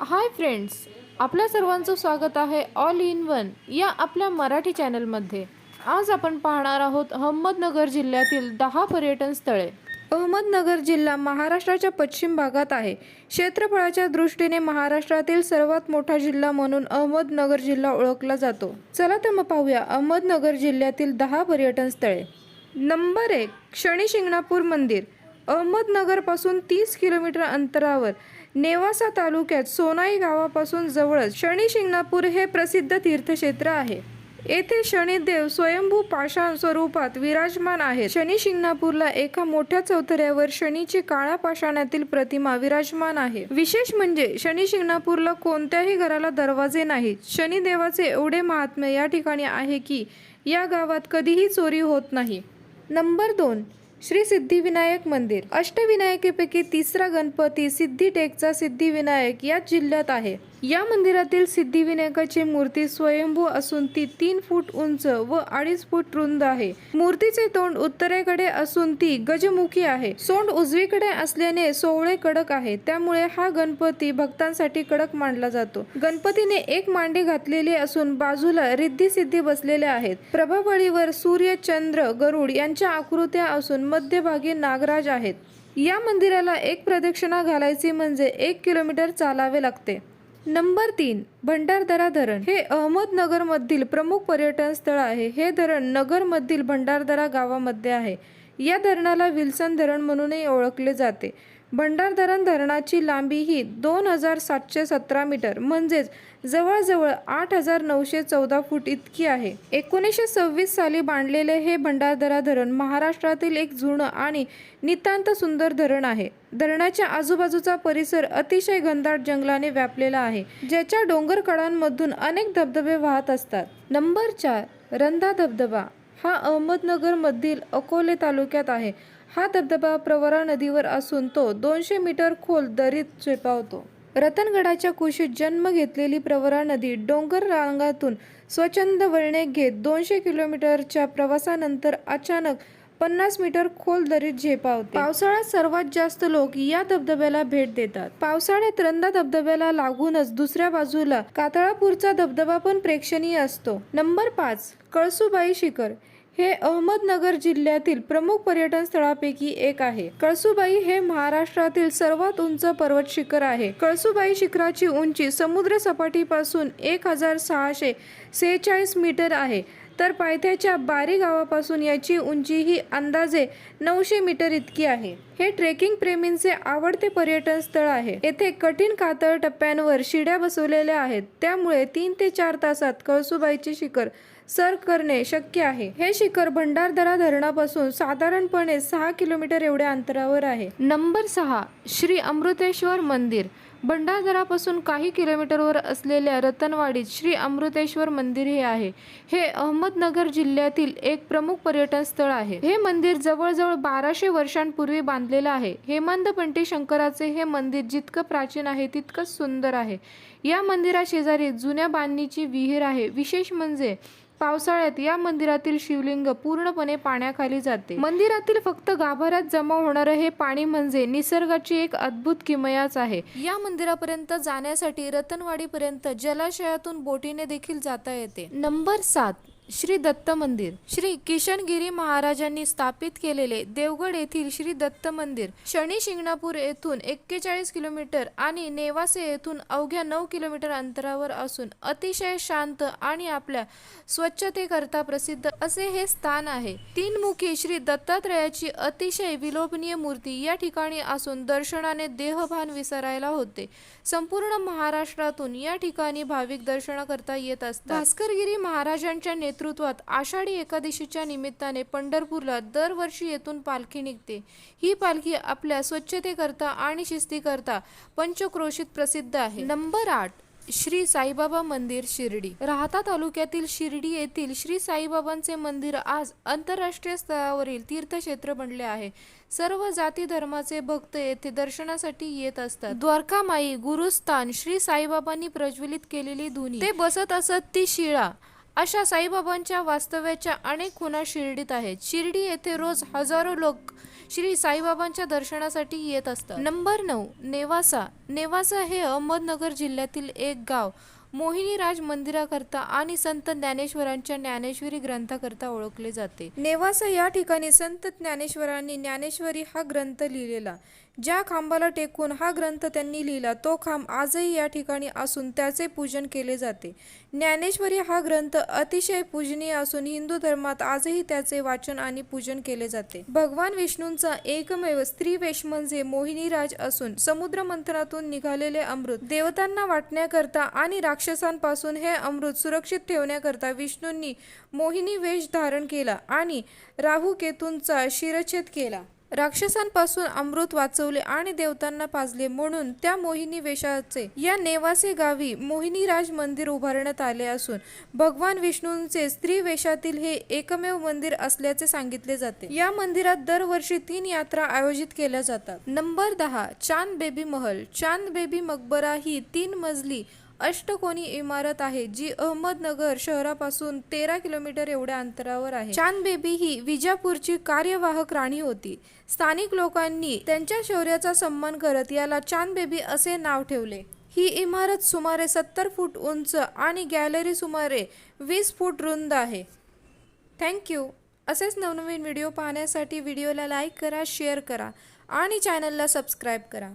Hi friends आपल्या सर्वांचं स्वागत आहे ऑल इन वन या आपल्या मराठी चॅनलमध्ये. आज आपण पाहणार आहोत अहमदनगर जिल्ह्यातील दहा पर्यटन स्थळे. अहमदनगर जिल्हा महाराष्ट्राच्या पश्चिम भागात आहे. क्षेत्रफळाच्या दृष्टीने महाराष्ट्रातील सर्वात मोठा जिल्हा म्हणून अहमदनगर जिल्हा ओळखला जातो. चला तर मग पाहूया अहमदनगर जिल्ह्यातील दहा पर्यटन स्थळे. नंबर एक शनी शिंगणापूर मंदिर. अहमदनगरपासून तीस किलोमीटर अंतरावर नेवासा तालुक्यात सोनाई गावापासून जवळच शनी शिंगणापूर हे प्रसिद्ध तीर्थक्षेत्र आहे. येथे शनिदेव स्वयंभू पाषाण स्वरूपात विराजमान आहेत. शनी शिंगणापूरला एका मोठ्या चौथऱ्यावर शनीची काळ्या पाषाणातील प्रतिमा विराजमान आहे. विशेष म्हणजे शनी शिंगणापूरला कोणत्याही घराला दरवाजे नाहीत. शनिदेवाचे एवढे महात्म्य या ठिकाणी आहे की या गावात कधीही चोरी होत नाही. नंबर दोन श्री सिद्धिविनायक मंदिर. अष्टविनायकेपैकी तिसरा गणपती सिद्धिटेकचा सिद्धिविनायक याच जिल्ह्यात आहे. या मंदिरातील सिद्धिविनायकाची मूर्ती स्वयंभू असून ती तीन फूट उंच व अडीच फूट रुंद आहे. मूर्तीचे तोंड उत्तरेकडे असून ती गजमुखी आहे. सोंड उजवीकडे असल्याने सोवळे कडक आहे. त्यामुळे हा गणपती भक्तांसाठी कडक मानला जातो. गणपतीने एक मांडी घातलेली असून बाजूला रिद्धी सिद्धी बसलेल्या आहेत. प्रभावळीवर सूर्य चंद्र गरुड यांच्या आकृत्या असून मध्यभागी नागराज आहेत. या मंदिराला एक प्रदक्षिणा घालायची म्हणजे एक किलोमीटर चालावे लागते. नंबर तीन भंडारदरा धरण. हे अहमदनगरमधील प्रमुख पर्यटन स्थळ आहे. हे धरण नगरमधील भंडारदरा गावामध्ये आहे. या धरणाला विल्सन धरण म्हणूनही ओळखले जाते. भंडारधरण धरणाची लांबी ही दोन हजार सातशे सतरा मीटर म्हणजेच जवळजवळ आठ हजार नऊशे चौदा फूट इतकी आहे. एकोणीसशे सव्वीस साली बांधलेले हे भंडारदरा धरण महाराष्ट्रातील एक जुनं आणि नितांत सुंदर धरण आहे. धरणाच्या आजूबाजूचा परिसर अतिशय घनदाट जंगलाने व्यापलेला आहे ज्याच्या डोंगर कडांमधून अनेक धबधबे वाहत असतात. नंबर चार रंधा धबधबा. हा अहमदनगरमधील अकोले तालुक्यात आहे. हा धबधबा प्रवरा नदीवर असून तो दोनशे मीटर खोल दरीत झेपावतो. रतनगडाच्या कुशीत जन्म घेतलेली प्रवरा नदी डोंगर रांगातून स्वच्छंद वळणे घेत दोनशे किलोमीटरच्या प्रवासानंतर अचानक पन्नास मीटर खोल दरीत झेपावते. पावसाळ्यात सर्वात जास्त लोक या धबधब्याला भेट देतात. पावसाळ्यात रंदा धबधब्याला लागूनच दुसऱ्या बाजूला कातळापूरचा धबधबा पण प्रेक्षणीय असतो. नंबर पाच कळसुबाई शिखर हे अहमदनगर जिल्ह्यातील प्रमुख पर्यटन स्थळापैकी एक आहे. कळसुबाई हे महाराष्ट्रातील सर्वात उंच पर्वत शिखर आहे. कळसुबाई शिखराची उंची समुद्र सपाटीपासून एक हजार सहाशे सेहेचाळीस मीटर आहे. तर पायथ्याच्या बारी गावापासून याची उंची ही अंदाजे नऊशे मीटर इतकी आहे. हे ट्रेकिंग प्रेमींचे आवडते पर्यटन स्थळ आहे. येथे कठीण कातळ टप्प्यांवर शिड्या बसवलेल्या आहेत. त्यामुळे तीन ते चार तासात कळसुबाईचे शिखर सर करणे शक्य आहे. हे शिखर भंडारदरा धरणापासून साधारणपणे सहा किलोमीटर एवढ्या अंतरावर आहे. नंबर सहा श्री अमृतेश्वर मंदिर. भंडारदरापासून काही किलोमीटरवर असलेल्या रतनवाडीत श्री अमृतेश्वर मंदिर हे आहे. हे अहमदनगर जिल्ह्यातील एक प्रमुख पर्यटन स्थळ आहे. हे मंदिर जवळजवळ बाराशे वर्षांपूर्वी बांधलेलं आहे. हेमंतपंटी शंकराचे हे मंदिर जितकं प्राचीन आहे तितकंच सुंदर आहे. या मंदिराशेजारी जुन्या बांधणीची विहीर आहे. विशेष म्हणजे पावसाळ्यात या मंदिरातील शिवलिंग पूर्णपणे पाण्याखाली जाते. मंदिरातील फक्त गाभाऱ्यात जमा होणारं हे पाणी म्हणजे निसर्गाची एक अद्भुत किमयाच आहे. या मंदिरापर्यंत जाण्यासाठी रतनवाडीपर्यंत जलाशयातून बोटीने देखील जाता येते. नंबर सात. श्री दत्त मंदिर. श्री किशनगिरी महाराजांनी स्थापित केलेले देवगड येथील श्री दत्त मंदिर. शनी शिंगणापूर येथून एक्केचाळीस किलोमीटर आणि नेवासे येथून अवघ्या नऊ किलोमीटर अंतरावर असून अतिशय शांत आणि आपल्या स्वच्छतेकरता प्रसिद्ध असे हे स्थान आहे. तीनमुखी श्री दत्तात्रयाची अतिशय विलोभनीय मूर्ती या ठिकाणी असून दर्शनाने देहभान विसरायला होते. संपूर्ण महाराष्ट्रातून या ठिकाणी भाविक दर्शनाकरता येत असतात. भास्करगिरी महाराजांच्या नेतृत्वात आषाढी एकादशीच्या निमित्ताने पंढरपूरला दरवर्षी येथून पालखी निघते. ही पालखी आपल्या स्वच्छतेकरता आणि शिस्तीकरता पंचक्रोशीत प्रसिद्ध आहे. नंबर आठ श्री साईबाबा मंदिर शिर्डी. राहता तालुक्यातील शिर्डी येथील श्री साईबाबांचे मंदिर आज आंतरराष्ट्रीय स्तरावरील तीर्थक्षेत्र बनले आहे. सर्व जाती धर्माचे भक्त येथे दर्शनासाठी येत असतात. द्वारकामाई गुरुस्थान श्री साईबाबांनी प्रज्वलित केलेली धुनी. ते बसत असत ती शिळा. अशा साईबाबांच्या वास्तव्याच्या अनेक खुणा शिर्डीत आहेत. शिर्डी येथे रोज हजारो लोक श्री साईबाबांच्या दर्शनासाठी येत असतात. नंबर नऊ नेवासा. नेवासा हे अहमदनगर जिल्ह्यातील एक गाव. मोहिनीराज मंदिराकरता आणि संत ज्ञानेश्वरांच्या ज्ञानेश्वरी ग्रंथाकरता ओळखले जाते. नेवासा या ठिकाणी संत ज्ञानेश्वरांनी ज्ञानेश्वरी हा ग्रंथ लिहिलेला. ज्या खांबाला टेकून हा ग्रंथ त्यांनी लिहिला तो खांब आजही या ठिकाणी असून त्याचे पूजन केले जाते. ज्ञानेश्वरी हा ग्रंथ अतिशय पूजनीय असून हिंदू धर्मात आजही त्याचे वाचन आणि पूजन केले जाते. भगवान विष्णूंचा एकमेव स्त्री वेश म्हणजे मोहिनीराज असून समुद्र मंथनातून निघालेले अमृत देवतांना वाटण्याकरता आणि राक्षसांपासून हे अमृत सुरक्षित ठेवण्याकरता विष्णूंनी मोहिनी वेश धारण केला आणि राहू केतूंचा शिरच्छेद केला. राक्षसांपासून अमृत वाचवले आणि देवतांना पाजले म्हणून त्या मोहिनी वेशाचे या नेवासे गावी मोहिनीराज मंदिर उभारण्यात आले असून भगवान विष्णूंचे स्त्री वेशातील हे एकमेव मंदिर असल्याचे सांगितले जाते. या मंदिरात दरवर्षी तीन यात्रा आयोजित केल्या जातात. नंबर दहा चांद बेबी महल. चांद बेबी मकबरा ही तीन मजली अष्टकोनी इमारत आहे जी अहमदनगर शहरापासून तेरा किलोमीटर एवढ्या अंतरावर आहे. चांद बेबी ही विजापूरची कार्यवाहक राणी होती. स्थानिक लोकांनी त्यांच्या शौर्याचा सन्मान करत याला चांद बेबी असे नाव ठेवले. ही इमारत सुमारे सत्तर फूट उंच आणि गॅलरी सुमारे वीस फूट रुंद आहे. थँक्यू असेच नवनवीन व्हिडिओ पाहण्यासाठी व्हिडिओला लाईक करा शेअर करा आणि चॅनलला सबस्क्राईब करा.